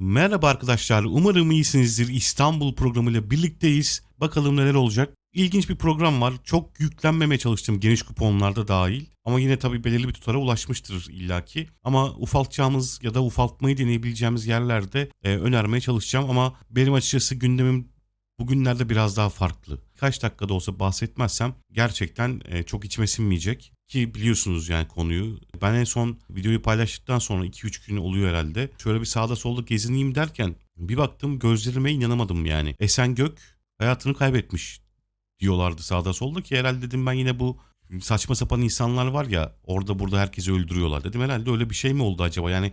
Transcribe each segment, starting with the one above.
Merhaba arkadaşlar, umarım iyisinizdir. İstanbul programıyla birlikteyiz. Bakalım neler olacak. İlginç bir program var. Çok yüklenmemeye çalıştım geniş kuponlarda dahil. Ama yine tabii belirli bir tutara ulaşmıştır illaki. Ama ufaltacağımız ya da ufaltmayı deneyebileceğimiz yerlerde e, önermeye çalışacağım. Ama benim açıkçası gündemim bugünlerde biraz daha farklı. Kaç dakikada olsa bahsetmezsem gerçekten e, çok içime sinmeyecek. Ki biliyorsunuz yani konuyu. Ben en son videoyu paylaştıktan sonra 2-3 gün oluyor herhalde. Şöyle bir sağda solda gezineyim derken bir baktım gözlerime inanamadım yani. Esen Gök hayatını kaybetmiş diyorlardı sağda solda ki herhalde dedim ben yine bu saçma sapan insanlar var ya orada burada herkesi öldürüyorlar dedim herhalde öyle bir şey mi oldu acaba yani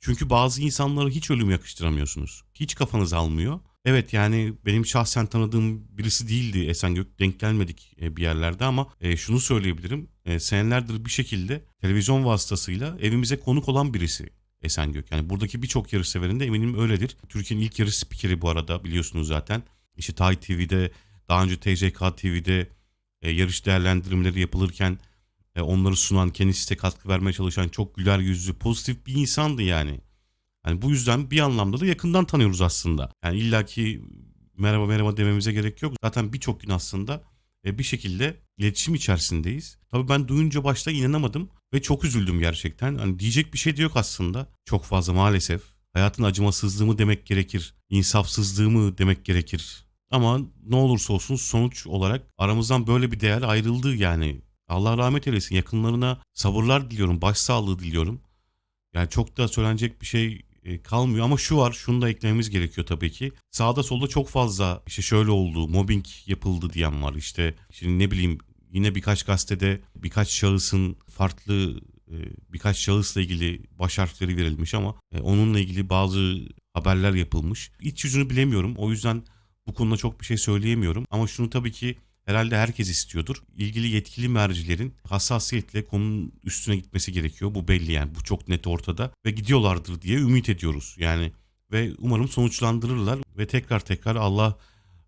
çünkü bazı insanları hiç ölüm yakıştıramıyorsunuz. Hiç kafanız almıyor. Evet yani benim şahsen tanıdığım birisi değildi Esengök. Denk gelmedik e, bir yerlerde ama e, şunu söyleyebilirim. E, senelerdir bir şekilde televizyon vasıtasıyla evimize konuk olan birisi Esengök. Yani buradaki birçok yarış severinde eminim öyledir. Türkiye'nin ilk yarış spikeri bu arada biliyorsunuz zaten. İşte Tay TV'de, daha önce TCK TV'de yarış değerlendirmeleri yapılırken onları sunan, kendisi de katkı vermeye çalışan çok güler yüzlü, pozitif bir insandı yani. Yani bu yüzden bir anlamda da yakından tanıyoruz aslında. Yani illaki merhaba merhaba dememize gerek yok. Zaten birçok gün aslında bir şekilde iletişim içerisindeyiz. Tabii ben duyunca başta inanamadım ve çok üzüldüm gerçekten. Hani diyecek bir şey de yok aslında. Çok fazla maalesef. Hayatın acımasızlığı mı demek gerekir, insafsızlığı mı demek gerekir. Ama ne olursa olsun sonuç olarak aramızdan böyle bir değer ayrıldı yani. Allah rahmet eylesin. Yakınlarına sabırlar diliyorum, başsağlığı diliyorum. Yani çok da söylenecek bir şey e, kalmıyor ama şu var şunu da eklememiz gerekiyor tabii ki. Sağda solda çok fazla işte şöyle oldu mobbing yapıldı diyen var işte şimdi ne bileyim yine birkaç gazetede birkaç şahısın farklı e, birkaç şahısla ilgili baş harfleri verilmiş ama e, onunla ilgili bazı haberler yapılmış. İç yüzünü bilemiyorum o yüzden bu konuda çok bir şey söyleyemiyorum ama şunu tabii ki herhalde herkes istiyordur. İlgili yetkili mercilerin hassasiyetle konunun üstüne gitmesi gerekiyor. Bu belli yani bu çok net ortada ve gidiyorlardır diye ümit ediyoruz. Yani ve umarım sonuçlandırırlar ve tekrar tekrar Allah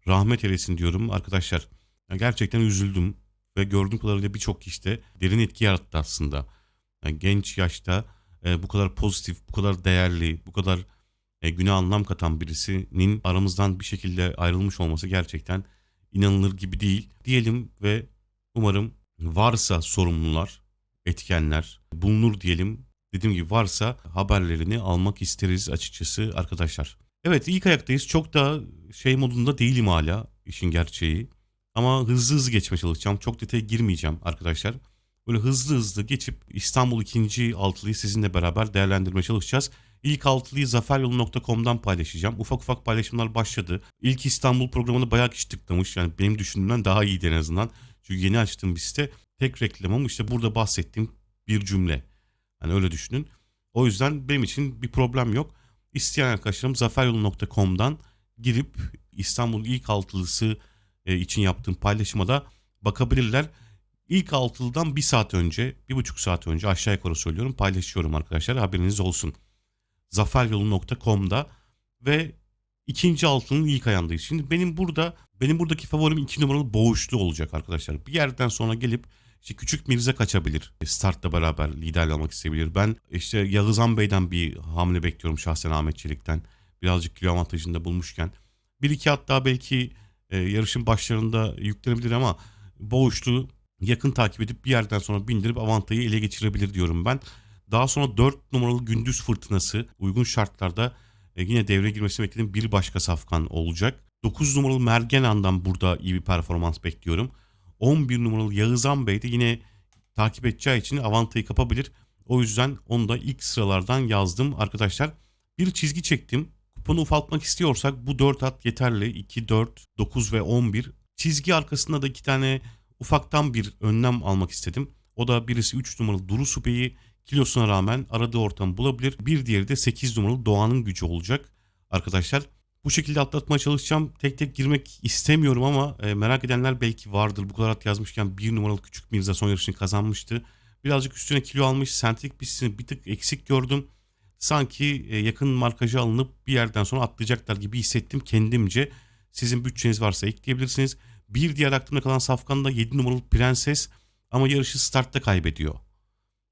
rahmet eylesin diyorum arkadaşlar. Yani gerçekten üzüldüm ve gördüğüm kadarıyla birçok işte derin etki yarattı aslında. Yani genç yaşta e, bu kadar pozitif, bu kadar değerli, bu kadar e, güne anlam katan birisinin aramızdan bir şekilde ayrılmış olması gerçekten inanılır gibi değil diyelim ve umarım varsa sorumlular, etkenler bulunur diyelim. Dediğim gibi varsa haberlerini almak isteriz açıkçası arkadaşlar. Evet ilk ayaktayız. Çok da şey modunda değilim hala işin gerçeği. Ama hızlı hızlı geçmeye çalışacağım. Çok detaya girmeyeceğim arkadaşlar. Böyle hızlı hızlı geçip İstanbul ikinci altılıyı sizinle beraber değerlendirmeye çalışacağız. İlk altılıyı zaferyolu.com'dan paylaşacağım. Ufak ufak paylaşımlar başladı. İlk İstanbul programını bayağı kişi tıklamış. Yani benim düşündüğümden daha iyiydi en azından. Çünkü yeni açtığım bir site. Tek reklamım işte burada bahsettiğim bir cümle. Hani öyle düşünün. O yüzden benim için bir problem yok. İsteyen arkadaşlarım zaferyolu.com'dan girip İstanbul ilk altılısı e, için yaptığım paylaşıma da bakabilirler. İlk altılıdan bir saat önce, bir buçuk saat önce aşağı yukarı söylüyorum paylaşıyorum arkadaşlar haberiniz olsun zaferyolu.com'da ve ikinci altının ilk ayağındayız. Şimdi benim burada benim buradaki favorim iki numaralı boğuşlu olacak arkadaşlar. Bir yerden sonra gelip işte küçük Mirza kaçabilir. Startla beraber liderle almak isteyebilir. Ben işte Yağızhan Bey'den bir hamle bekliyorum şahsen Ahmet Çelik'ten. Birazcık kilo avantajında bulmuşken. Bir iki hatta belki e, yarışın başlarında yüklenebilir ama boğuşlu yakın takip edip bir yerden sonra bindirip avantajı ele geçirebilir diyorum ben. Daha sonra 4 numaralı gündüz fırtınası uygun şartlarda e, yine devreye girmesini beklediğim bir başka safkan olacak. 9 numaralı Mergenan'dan burada iyi bir performans bekliyorum. 11 numaralı Yağızhan Bey de yine takip edeceği için avantayı kapabilir. O yüzden onu da ilk sıralardan yazdım arkadaşlar. Bir çizgi çektim. Kuponu ufaltmak istiyorsak bu 4 at yeterli. 2, 4, 9 ve 11. Çizgi arkasında da iki tane ufaktan bir önlem almak istedim. O da birisi 3 numaralı Duru Supe'yi kilosuna rağmen aradığı ortamı bulabilir. Bir diğeri de 8 numaralı Doğan'ın gücü olacak arkadaşlar. Bu şekilde atlatmaya çalışacağım. Tek tek girmek istemiyorum ama e, merak edenler belki vardır. Bu kadar at yazmışken bir numaralı küçük Mirza son yarışını kazanmıştı. Birazcık üstüne kilo almış. Sentetik pistini bir tık eksik gördüm. Sanki e, yakın markajı alınıp bir yerden sonra atlayacaklar gibi hissettim kendimce. Sizin bütçeniz varsa ekleyebilirsiniz. Bir diğer aklımda kalan safkan da 7 numaralı Prenses ama yarışı startta kaybediyor.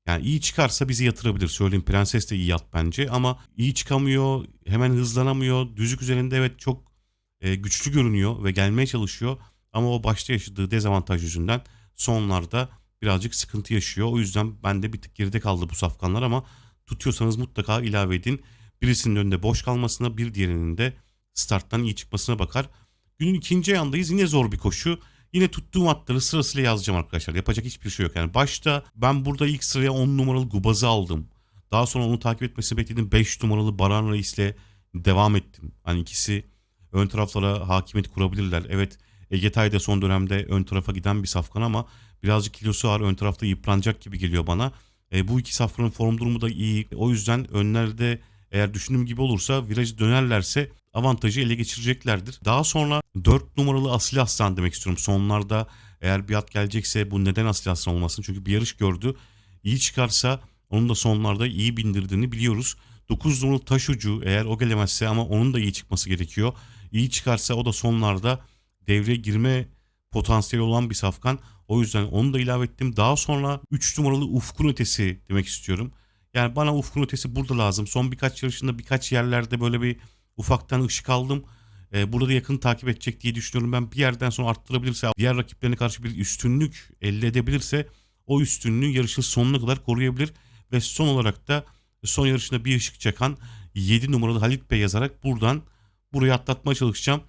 Yani iyi çıkarsa bizi yatırabilir. Söyleyeyim Prenses de iyi yat bence ama iyi çıkamıyor, hemen hızlanamıyor. Düzlük üzerinde evet çok e, güçlü görünüyor ve gelmeye çalışıyor. Ama o başta yaşadığı dezavantaj yüzünden sonlarda birazcık sıkıntı yaşıyor. O yüzden ben de bir tık geride kaldı bu safkanlar ama tutuyorsanız mutlaka ilave edin. Birisinin önünde boş kalmasına bir diğerinin de starttan iyi çıkmasına bakar. Günün ikinci ayağındayız. Yine zor bir koşu. Yine tuttuğum atları sırasıyla yazacağım arkadaşlar. Yapacak hiçbir şey yok. Yani başta ben burada ilk sıraya 10 numaralı Gubaz'ı aldım. Daha sonra onu takip etmesini bekledim. 5 numaralı Baran Reis'le devam ettim. Hani ikisi ön taraflara hakimiyet kurabilirler. Evet Ege Tay da son dönemde ön tarafa giden bir safkan ama birazcık kilosu var. Ön tarafta yıpranacak gibi geliyor bana. E, bu iki safkanın form durumu da iyi. O yüzden önlerde eğer düşündüğüm gibi olursa virajı dönerlerse avantajı ele geçireceklerdir. Daha sonra 4 numaralı Asil Aslan demek istiyorum. Sonlarda eğer bir at gelecekse bu neden Asil Aslan olmasın? Çünkü bir yarış gördü. İyi çıkarsa onun da sonlarda iyi bindirdiğini biliyoruz. 9 numaralı taş ucu eğer o gelemezse ama onun da iyi çıkması gerekiyor. İyi çıkarsa o da sonlarda devreye girme potansiyeli olan bir safkan. O yüzden onu da ilave ettim. Daha sonra 3 numaralı Ufkun Ötesi demek istiyorum. Yani bana Ufkun Ötesi burada lazım. Son birkaç yarışında birkaç yerlerde böyle bir ufaktan ışık aldım. Ee, burada yakın takip edecek diye düşünüyorum. Ben bir yerden sonra arttırabilirse, diğer rakiplerine karşı bir üstünlük elde edebilirse o üstünlüğü yarışın sonuna kadar koruyabilir. Ve son olarak da son yarışında bir ışık çakan 7 numaralı Halit Bey yazarak buradan burayı atlatmaya çalışacağım.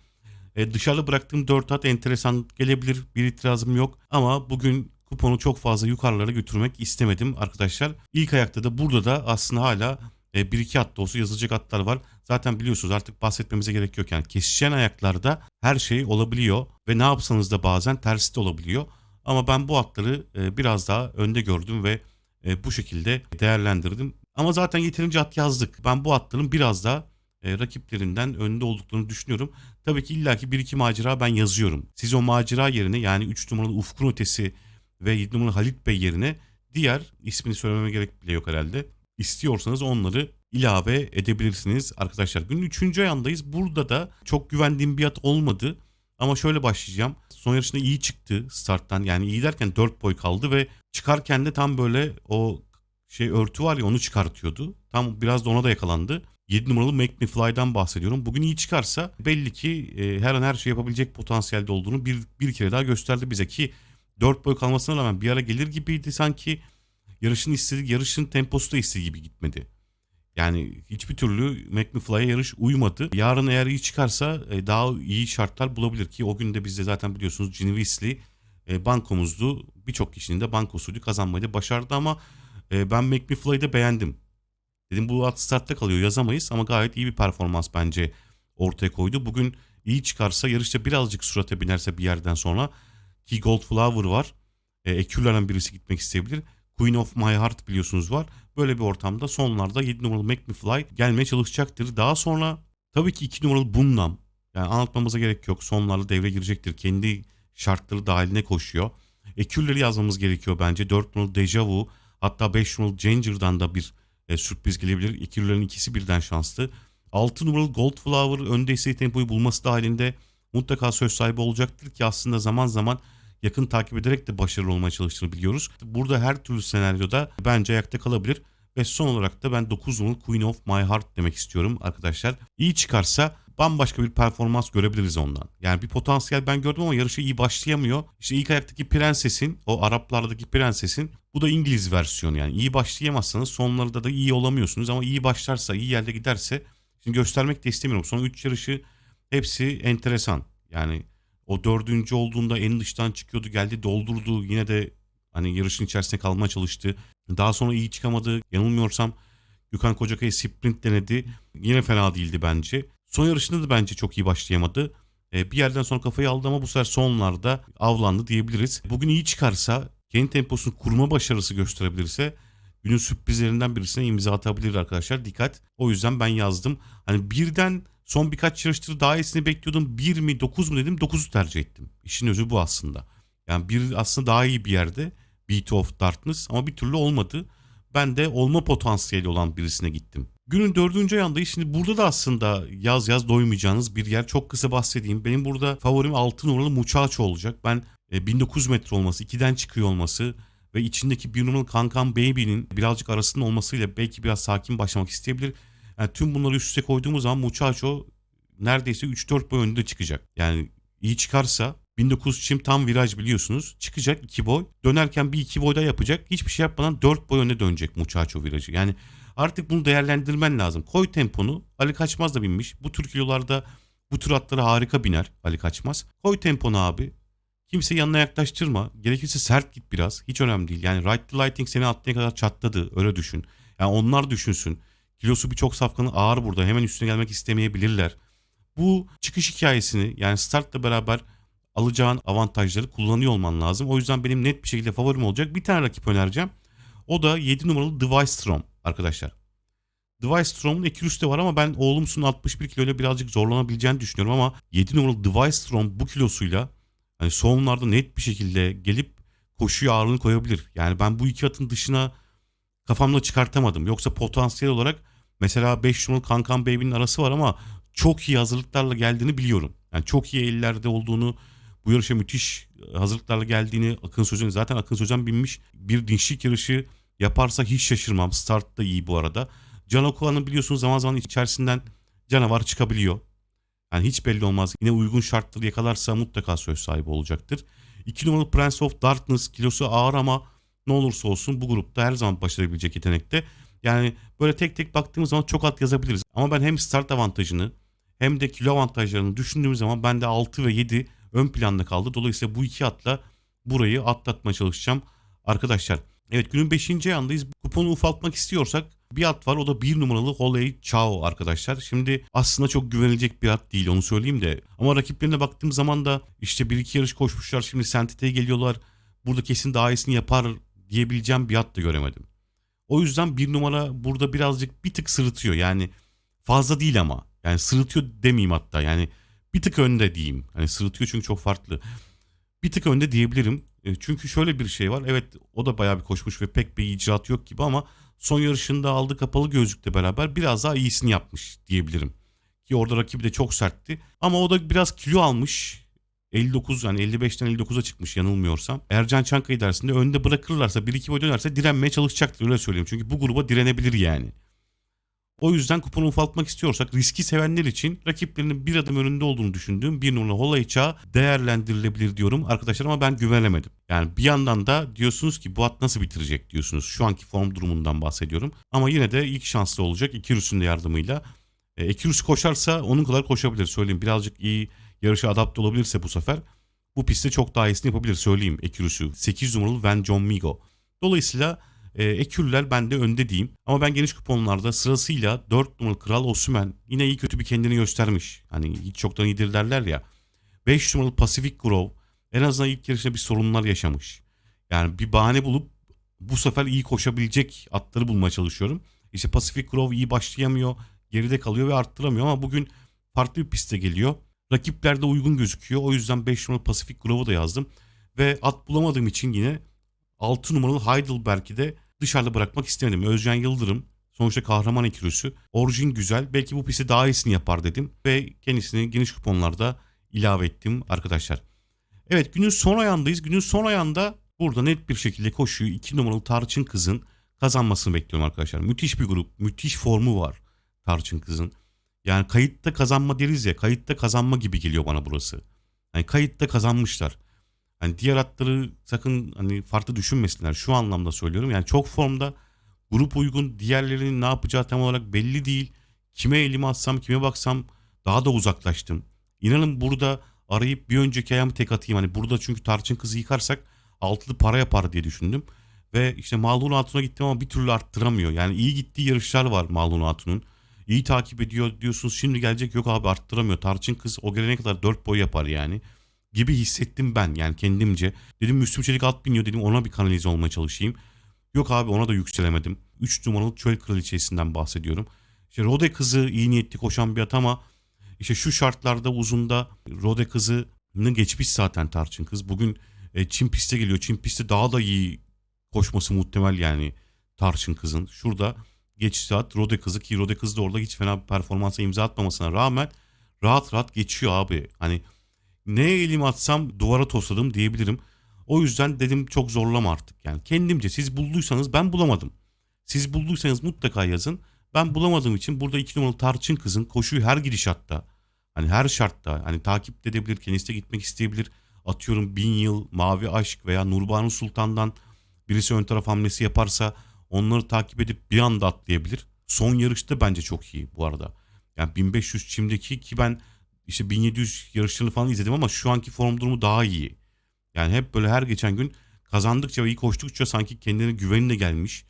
E, dışarıda bıraktığım 4 at enteresan gelebilir. Bir itirazım yok. Ama bugün kuponu çok fazla yukarılara götürmek istemedim arkadaşlar. İlk ayakta da burada da aslında hala e, bir iki at da olsa yazılacak atlar var. Zaten biliyorsunuz artık bahsetmemize gerek yok. Yani kesişen ayaklarda her şey olabiliyor. Ve ne yapsanız da bazen tersi de olabiliyor. Ama ben bu atları e, biraz daha önde gördüm ve e, bu şekilde değerlendirdim. Ama zaten yeterince at yazdık. Ben bu atların biraz daha e, rakiplerinden önde olduklarını düşünüyorum. Tabii ki illaki bir iki macera ben yazıyorum. Siz o macera yerine yani 3 numaralı Ufkun Ötesi ve 7 numaralı Halit Bey yerine diğer ismini söylememe gerek bile yok herhalde. İstiyorsanız onları ilave edebilirsiniz arkadaşlar. Günün 3. ayandayız. Burada da çok güvendiğim bir at olmadı. Ama şöyle başlayacağım. Son yarışında iyi çıktı starttan. Yani iyi derken 4 boy kaldı ve çıkarken de tam böyle o şey örtü var ya onu çıkartıyordu. Tam biraz da ona da yakalandı. 7 numaralı Make Me Fly'dan bahsediyorum. Bugün iyi çıkarsa belli ki e, her an her şey yapabilecek potansiyelde olduğunu bir, bir kere daha gösterdi bize ki 4 boy kalmasına rağmen bir ara gelir gibiydi sanki yarışın istediği yarışın temposu da istediği gibi gitmedi. Yani hiçbir türlü Fly'a yarış uymadı. Yarın eğer iyi çıkarsa e, daha iyi şartlar bulabilir ki o gün de bizde zaten biliyorsunuz Gene Weasley e, bankomuzdu. Birçok kişinin de bankosuydu kazanmayı da başardı ama e, ben Fly'ı da beğendim. Dedim bu at startta kalıyor yazamayız ama gayet iyi bir performans bence ortaya koydu. Bugün iyi çıkarsa yarışta birazcık surata binerse bir yerden sonra ki Gold Flower var. E, Ekürlerden birisi gitmek isteyebilir. Queen of My Heart biliyorsunuz var. Böyle bir ortamda sonlarda 7 numaralı Make Me Fly gelmeye çalışacaktır. Daha sonra tabii ki 2 numaralı Bunlam. Yani anlatmamıza gerek yok. Sonlarda devre girecektir. Kendi şartları dahiline koşuyor. Ekürleri yazmamız gerekiyor bence. 4 numaralı Deja Vu hatta 5 numaralı Ginger'dan da bir e, sürpriz gelebilir. Ekürlerin ikisi birden şanslı. 6 numaralı Gold Flower önde istediği tempoyu bulması dahilinde mutlaka söz sahibi olacaktır ki aslında zaman zaman yakın takip ederek de başarılı olmaya çalıştığını biliyoruz. Burada her türlü senaryoda bence ayakta kalabilir. Ve son olarak da ben 9 numaralı Queen of My Heart demek istiyorum arkadaşlar. İyi çıkarsa bambaşka bir performans görebiliriz ondan. Yani bir potansiyel ben gördüm ama yarışa iyi başlayamıyor. İşte ilk ayaktaki prensesin, o Araplardaki prensesin bu da İngiliz versiyonu yani. iyi başlayamazsanız sonlarda da iyi olamıyorsunuz ama iyi başlarsa, iyi yerde giderse şimdi göstermek de istemiyorum. Son 3 yarışı hepsi enteresan. Yani o dördüncü olduğunda en dıştan çıkıyordu geldi doldurdu yine de hani yarışın içerisinde kalmaya çalıştı. Daha sonra iyi çıkamadı. Yanılmıyorsam Gökhan Kocakaya sprint denedi. Yine fena değildi bence. Son yarışında da bence çok iyi başlayamadı. E, bir yerden sonra kafayı aldı ama bu sefer sonlarda avlandı diyebiliriz. Bugün iyi çıkarsa, kendi temposunu kurma başarısı gösterebilirse günün sürprizlerinden birisine imza atabilir arkadaşlar. Dikkat. O yüzden ben yazdım. Hani birden son birkaç yarıştır daha iyisini bekliyordum. 1 mi 9 mu dedim 9'u tercih ettim. İşin özü bu aslında. Yani bir aslında daha iyi bir yerde. Beat of Darkness ama bir türlü olmadı. Ben de olma potansiyeli olan birisine gittim. Günün dördüncü ayındayız. Şimdi burada da aslında yaz yaz doymayacağınız bir yer. Çok kısa bahsedeyim. Benim burada favorim 6 numaralı Muchacho olacak. Ben e, 1900 metre olması, 2'den çıkıyor olması ve içindeki bir numaralı Kankan Baby'nin birazcık arasında olmasıyla belki biraz sakin başlamak isteyebilir. Yani tüm bunları üst üste koyduğumuz zaman Muchacho neredeyse 3-4 boy önünde çıkacak. Yani iyi çıkarsa 1900 çim tam viraj biliyorsunuz. Çıkacak 2 boy. Dönerken bir 2 boy daha yapacak. Hiçbir şey yapmadan 4 boy önde dönecek Muchacho virajı. Yani artık bunu değerlendirmen lazım. Koy temponu. Ali Kaçmaz da binmiş. Bu tür kilolarda bu tür atlara harika biner Ali Kaçmaz. Koy temponu abi. Kimse yanına yaklaştırma. Gerekirse sert git biraz. Hiç önemli değil. Yani Right to Lighting seni attığı kadar çatladı. Öyle düşün. Yani onlar düşünsün. Kilosu birçok safkanın ağır burada. Hemen üstüne gelmek istemeyebilirler. Bu çıkış hikayesini yani startla beraber alacağın avantajları kullanıyor olman lazım. O yüzden benim net bir şekilde favorim olacak. Bir tane rakip önereceğim. O da 7 numaralı Device arkadaşlar. Device Strom'un Ekürüsü de var ama ben oğlumsun 61 kiloyla birazcık zorlanabileceğini düşünüyorum ama 7 numaralı Device Strom bu kilosuyla hani sonlarda net bir şekilde gelip koşuya ağırlığını koyabilir. Yani ben bu iki atın dışına kafamda çıkartamadım. Yoksa potansiyel olarak mesela 5 numaralı Kankan Baby'nin arası var ama çok iyi hazırlıklarla geldiğini biliyorum. Yani çok iyi ellerde olduğunu, bu yarışa müthiş hazırlıklarla geldiğini Akın Sözen zaten Akın Sözen binmiş bir dinçlik yarışı yaparsa hiç şaşırmam. Start da iyi bu arada. Can Okuan'ın biliyorsunuz zaman zaman içerisinden canavar çıkabiliyor. Yani hiç belli olmaz. Yine uygun şartları yakalarsa mutlaka söz sahibi olacaktır. 2 numaralı Prince of Darkness kilosu ağır ama ne olursa olsun bu grupta her zaman başarabilecek yetenekte. Yani böyle tek tek baktığımız zaman çok at yazabiliriz. Ama ben hem start avantajını hem de kilo avantajlarını düşündüğüm zaman bende 6 ve 7 ön planda kaldı. Dolayısıyla bu iki atla burayı atlatmaya çalışacağım arkadaşlar. Evet günün 5. ayındayız. Kuponu ufaltmak istiyorsak bir at var o da bir numaralı Holey Chao arkadaşlar. Şimdi aslında çok güvenilecek bir at değil onu söyleyeyim de. Ama rakiplerine baktığım zaman da işte bir iki yarış koşmuşlar şimdi Sentite'ye geliyorlar. Burada kesin daha iyisini yapar diyebileceğim bir at da göremedim. O yüzden bir numara burada birazcık bir tık sırıtıyor. Yani fazla değil ama. Yani sırıtıyor demeyeyim hatta. Yani bir tık önde diyeyim. Hani sırıtıyor çünkü çok farklı. Bir tık önde diyebilirim. E, çünkü şöyle bir şey var. Evet o da bayağı bir koşmuş ve pek bir icraat yok gibi ama son yarışında aldı kapalı gözlükle beraber biraz daha iyisini yapmış diyebilirim. Ki orada rakibi de çok sertti. Ama o da biraz kilo almış. 59 yani 55'ten 59'a çıkmış yanılmıyorsam. Ercan Çankaya dersinde önde bırakırlarsa 1-2 boy dönerse direnmeye çalışacaktır öyle söyleyeyim. Çünkü bu gruba direnebilir yani. O yüzden kuponu ufaltmak istiyorsak riski sevenler için rakiplerinin bir adım önünde olduğunu düşündüğüm bir numaralı Holay Çağ değerlendirilebilir diyorum arkadaşlar ama ben güvenemedim. Yani bir yandan da diyorsunuz ki bu at nasıl bitirecek diyorsunuz. Şu anki form durumundan bahsediyorum. Ama yine de ilk şanslı olacak Ekirus'un da yardımıyla. E, Ekirus koşarsa onun kadar koşabilir söyleyeyim. Birazcık iyi yarışa adapte olabilirse bu sefer bu pistte çok daha iyisini yapabilir söyleyeyim Ekirus'u. 8 numaralı Van John Migo. Dolayısıyla e, Ekürler bende önde diyeyim. Ama ben geniş kuponlarda sırasıyla 4 numaralı Kral Osman yine iyi kötü bir kendini göstermiş. Hani hiç çoktan iyidir derler ya. 5 numaralı Pacific Grove en azından ilk yarışta bir sorunlar yaşamış. Yani bir bahane bulup bu sefer iyi koşabilecek atları bulmaya çalışıyorum. İşte Pacific Grove iyi başlayamıyor, geride kalıyor ve arttıramıyor ama bugün farklı bir piste geliyor. Rakipler de uygun gözüküyor. O yüzden 5 numaralı Pacific Grove'u da yazdım. Ve at bulamadığım için yine 6 numaralı Heidelberg'i de dışarıda bırakmak istemedim. Özcan Yıldırım sonuçta kahraman ekürüsü. Orijin güzel. Belki bu pisti daha iyisini yapar dedim. Ve kendisini geniş kuponlarda ilave ettim arkadaşlar. Evet günün son ayağındayız. Günün son ayağında burada net bir şekilde koşuyu 2 numaralı Tarçın Kız'ın kazanmasını bekliyorum arkadaşlar. Müthiş bir grup. Müthiş formu var Tarçın Kız'ın. Yani kayıtta kazanma deriz ya. Kayıtta kazanma gibi geliyor bana burası. Yani kayıtta kazanmışlar. Hani diğer atları sakın hani farklı düşünmesinler. Şu anlamda söylüyorum. Yani çok formda grup uygun diğerlerinin ne yapacağı tam olarak belli değil. Kime elimi atsam kime baksam daha da uzaklaştım. İnanın burada arayıp bir önceki ayağımı tek atayım. Hani burada çünkü tarçın kızı yıkarsak altılı para yapar diye düşündüm. Ve işte Malun Hatun'a gittim ama bir türlü arttıramıyor. Yani iyi gittiği yarışlar var Malun Hatun'un. İyi takip ediyor diyorsunuz şimdi gelecek yok abi arttıramıyor. Tarçın kız o gelene kadar 4 boy yapar yani gibi hissettim ben yani kendimce. Dedim Müslüm Çelik alt biniyor dedim ona bir kanalize olmaya çalışayım. Yok abi ona da yükselemedim. 3 numaralı çöl kraliçesinden bahsediyorum. İşte Rode kızı iyi niyetli koşan bir at ama işte şu şartlarda uzunda Rode kızını geçmiş zaten Tarçın kız. Bugün e, Çin piste geliyor. Çin pistte daha da iyi koşması muhtemel yani Tarçın kızın. Şurada geçiş saat Rode kızı ki Rode kız da orada hiç fena bir performansa imza atmamasına rağmen rahat rahat geçiyor abi. Hani ne elim atsam duvara tosladım diyebilirim. O yüzden dedim çok zorlama artık. Yani kendimce siz bulduysanız ben bulamadım. Siz bulduysanız mutlaka yazın. Ben bulamadığım için burada iki numaralı Tarçın kızın koşuyu her gidişatta hani her şartta hani takip edebilir, kendisi gitmek isteyebilir. Atıyorum bin yıl, mavi aşk veya Nurbanu Sultan'dan birisi ön taraf hamlesi yaparsa onları takip edip bir anda atlayabilir. Son yarışta bence çok iyi bu arada. Yani 1500 çimdeki ki ben işte 1700 yarışlarını falan izledim ama şu anki form durumu daha iyi. Yani hep böyle her geçen gün kazandıkça ve iyi koştukça sanki kendine güvenine gelmiş.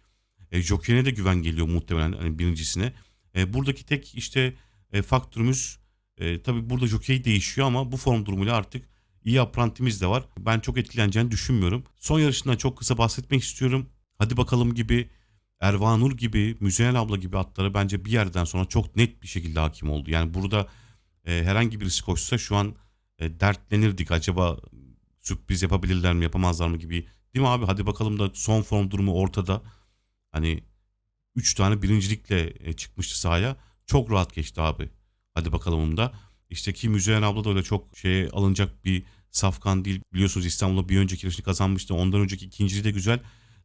E, Joker'ine de güven geliyor muhtemelen hani birincisine. E, buradaki tek işte e, faktörümüz e, tabii burada jockey değişiyor ama bu form durumuyla artık iyi aprantimiz de var. Ben çok etkileneceğini düşünmüyorum. Son yarışından çok kısa bahsetmek istiyorum. Hadi bakalım gibi Ervanur gibi, Müzeyyen abla gibi atları bence bir yerden sonra çok net bir şekilde hakim oldu. Yani burada e, herhangi birisi koşsa şu an e, dertlenirdik. Acaba sürpriz yapabilirler mi yapamazlar mı gibi. Değil mi abi? Hadi bakalım da son form durumu ortada. Hani 3 tane birincilikle e, çıkmıştı sahaya. Çok rahat geçti abi. Hadi bakalım da. İşte ki Müzeyyen abla da öyle çok şeye alınacak bir safkan değil. Biliyorsunuz İstanbul'da bir önceki yarışını kazanmıştı. Ondan önceki ikinciliği de güzel.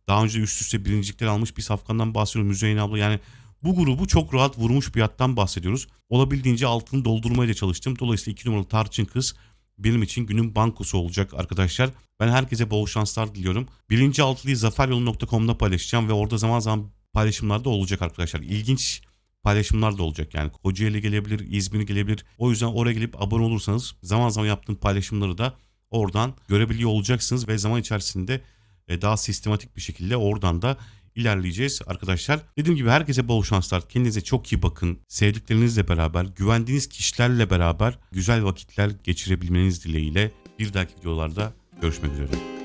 Daha önce üst üste birincilikler almış bir safkandan bahsediyorum Müzeyyen abla. Yani bu grubu çok rahat vurmuş bir attan bahsediyoruz. Olabildiğince altını doldurmaya da çalıştım. Dolayısıyla 2 numaralı Tarçın Kız benim için günün bankosu olacak arkadaşlar. Ben herkese bol şanslar diliyorum. Birinci altılıyı zaferyolu.com'da paylaşacağım ve orada zaman zaman paylaşımlar da olacak arkadaşlar. İlginç paylaşımlar da olacak yani. Kocaeli gelebilir, İzmir gelebilir. O yüzden oraya gelip abone olursanız zaman zaman yaptığım paylaşımları da oradan görebiliyor olacaksınız ve zaman içerisinde daha sistematik bir şekilde oradan da ilerleyeceğiz arkadaşlar. Dediğim gibi herkese bol şanslar. Kendinize çok iyi bakın. Sevdiklerinizle beraber, güvendiğiniz kişilerle beraber güzel vakitler geçirebilmeniz dileğiyle bir dahaki videolarda görüşmek üzere.